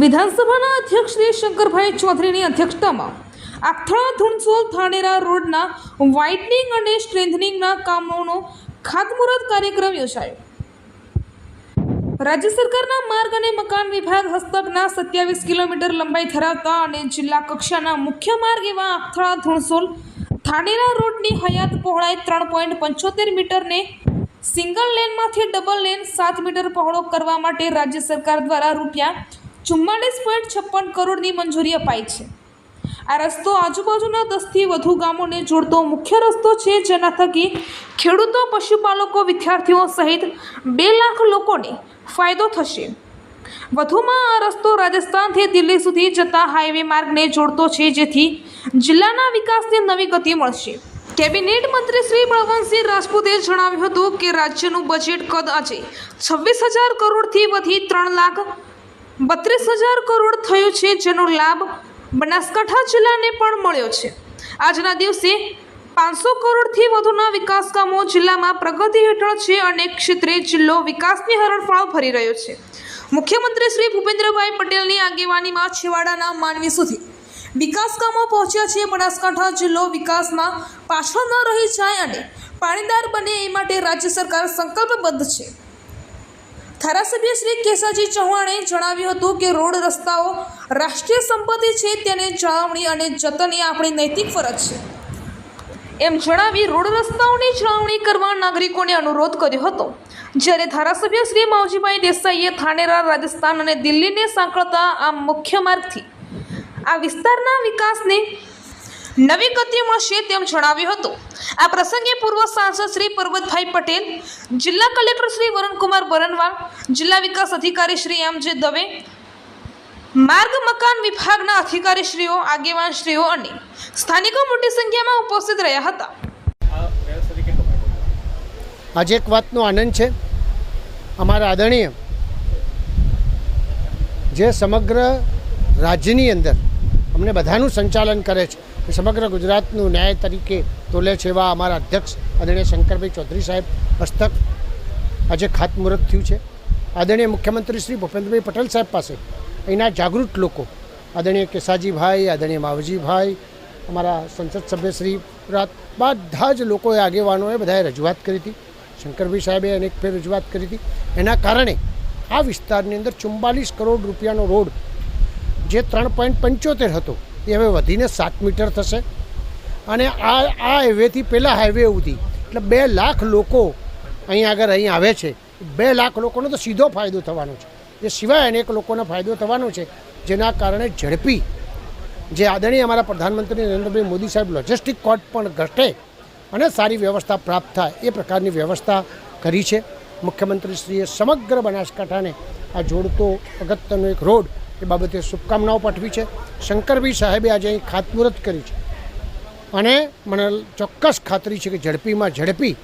વિધાનસભાના અધ્યક્ષ શ્રી શંકરભાઈ ચૌધરીની અધ્યક્ષતામાં આખથળા ધુણસોલ થાનેરા રોડના વાઇટનિંગ અને સ્ટ્રેન્થનિંગના કામોનો ખાતમુહૂર્ત કાર્યક્રમ યોજાયો. રાજ્ય સરકારના માર્ગ અને મકાન વિભાગ હસ્તકના સત્યાવીસ કિલોમીટર લંબાઈ ધરાવતા અને જિલ્લા કક્ષાના મુખ્ય માર્ગ એવા આખથળા ધુણસોલ થાનેરા રોડની હયાત પહોળાઈ ત્રણ પોઈન્ટ પંચોતેર મીટરને સિંગલ લેનમાંથી ડબલ લેન સાત મીટર પહોળો કરવા માટે રાજ્ય સરકાર દ્વારા રૂપિયા ચુમ્માલીસ પોઈન્ટ છપ્પન કરોડની મંજૂરી અપાઈ છે. આ રસ્તો આજુબાજુના દસથી વધુ ગામોને જોડતો મુખ્ય રસ્તો છે, જેના થકી ખેડૂતો, પશુપાલકો, વિદ્યાર્થીઓ સહિત બે લાખ લોકોને ફાયદો થશે. વધુમાં આ રસ્તો રાજસ્થાનથી દિલ્હી સુધી જતા હાઈવે માર્ગને જોડતો છે, જેથી જિલ્લાના વિકાસને નવી ગતિ મળશે. કેબિનેટ મંત્રી શ્રી બળવંતસિંહ રાજપૂતે જણાવ્યું હતું કે રાજ્યનું બજેટ કદ આજે છવ્વીસ હજાર કરોડથી વધી ત્રણ લાખ બત્રીસ હજાર કરોડ થયું છે, જેનો લાભ બનાસકાંઠા જિલ્લાને પણ મળ્યો છે. આજના દિવસે પાંચસો કરોડથી વધુના વિકાસ કામો જિલ્લામાં પ્રગતિ હેઠળ છે અને ક્ષેત્રે જિલ્લો વિકાસની હરણફાળ ભરી રહ્યો છે. મુખ્યમંત્રી શ્રી ભૂપેન્દ્રભાઈ પટેલની આગેવાનીમાં છેવાડાના માનવી સુધી વિકાસ કામો પહોંચ્યા છે. બનાસકાંઠા જિલ્લો વિકાસમાં પાછળ ન રહી જાય અને પાણીદાર બને એ માટે રાજ્ય સરકાર સંકલ્પબદ્ધ છે. ધારાસભ્ય શ્રી કેસાજી ચૌહાણે જણાવ્યું હતું કે રોડ રસ્તાઓ રાષ્ટ્રીય સંપત્તિ છે તેને જાળવણી અને જતન એ આપણી નૈતિક ફરજ છે. એમ જણાવી રોડ રસ્તાઓની જાળવણી કરવા નાગરિકોને અનુરોધ કર્યો હતો. જ્યારે ધારાસભ્ય શ્રી માવજીભાઈ દેસાઈએ થાનેરા, રાજસ્થાન અને દિલ્હીને સાંકળતા આ મુખ્ય માર્ગથી આ વિસ્તારના વિકાસને નવી ગતિ મળશે તેમ જણાવ્યું હતું. આ પ્રસંગે પૂર્વ સાંસદ શ્રી પર્વતભાઈ પટેલ, જિલ્લા કલેક્ટર શ્રી વરુણકુમાર બરનવાલ, જિલ્લા વિકાસ અધિકારી શ્રી એમ જે દવે, માર્ગ મકાન વિભાગના અધિકારીશ્રીઓ, આગેવાનશ્રીઓ અને સ્થાનિકો મોટી સંખ્યામાં ઉપસ્થિત રહ્યા હતા. આજે એક વાતનો આનંદ છે. અમારા આદરણીય જે સમગ્ર રાજ્યની અંદર અમને બધાનું સંચાલન કરે છે. સમગ્ર ગુજરાતનું ન્યાય તરીકે તોલે છે એવા અમારા અધ્યક્ષ આદરણીય શંકરભાઈ ચૌધરી સાહેબ હસ્તક આજે ખાતમુહૂર્ત થયું છે. આદરણીય મુખ્યમંત્રી શ્રી ભૂપેન્દ્રભાઈ પટેલ સાહેબ પાસે અહીંના જાગૃત લોકો, આદરણીય કેસાજીભાઈ, આદરણીય માવજીભાઈ, અમારા સંસદ સભ્ય શ્રી રાત બધા જ લોકોએ આગેવાનોએ બધાએ રજૂઆત કરી હતી. શંકરભાઈ સાહેબે અનેક ફેર રજૂઆત કરી હતી. એના કારણે આ વિસ્તારની અંદર ચુમ્બાલીસ કરોડ રૂપિયાનો રોડ જે ત્રણ પોઈન્ટ પંચોતેર હતો, એ હવે વધીને સાત મીટર થશે. અને આ આ હાઈવેથી પહેલાં હાઈવે સુધી, એટલે બે લાખ લોકો અહીં આગળ અહીં આવે છે. બે લાખ લોકોનો તો સીધો ફાયદો થવાનો છે. એ સિવાય અનેક લોકોનો ફાયદો થવાનો છે, જેના કારણે ઝડપી જે આદરણીય અમારા પ્રધાનમંત્રી નરેન્દ્રભાઈ મોદી સાહેબ લોજિસ્ટિક કોર્ટ પણ ઘટે અને સારી વ્યવસ્થા પ્રાપ્ત થાય, એ પ્રકારની વ્યવસ્થા કરી છે. મુખ્યમંત્રીશ્રીએ સમગ્ર બનાસકાંઠાને આ જોડતો અગત્યનો એક રોડ એ બાબતે શુભકામનાઓ પાઠવી છે. શંકરભાઈ સાહેબે આજે અહીં ખાતમુહૂર્ત કરી છે. અને મને ચોક્કસ ખાતરી છે કે ઝડપીમાં ઝડપી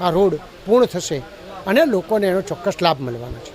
આ રોડ પૂર્ણ થશે અને લોકોને એનો ચોક્કસ લાભ મળવાનો છે.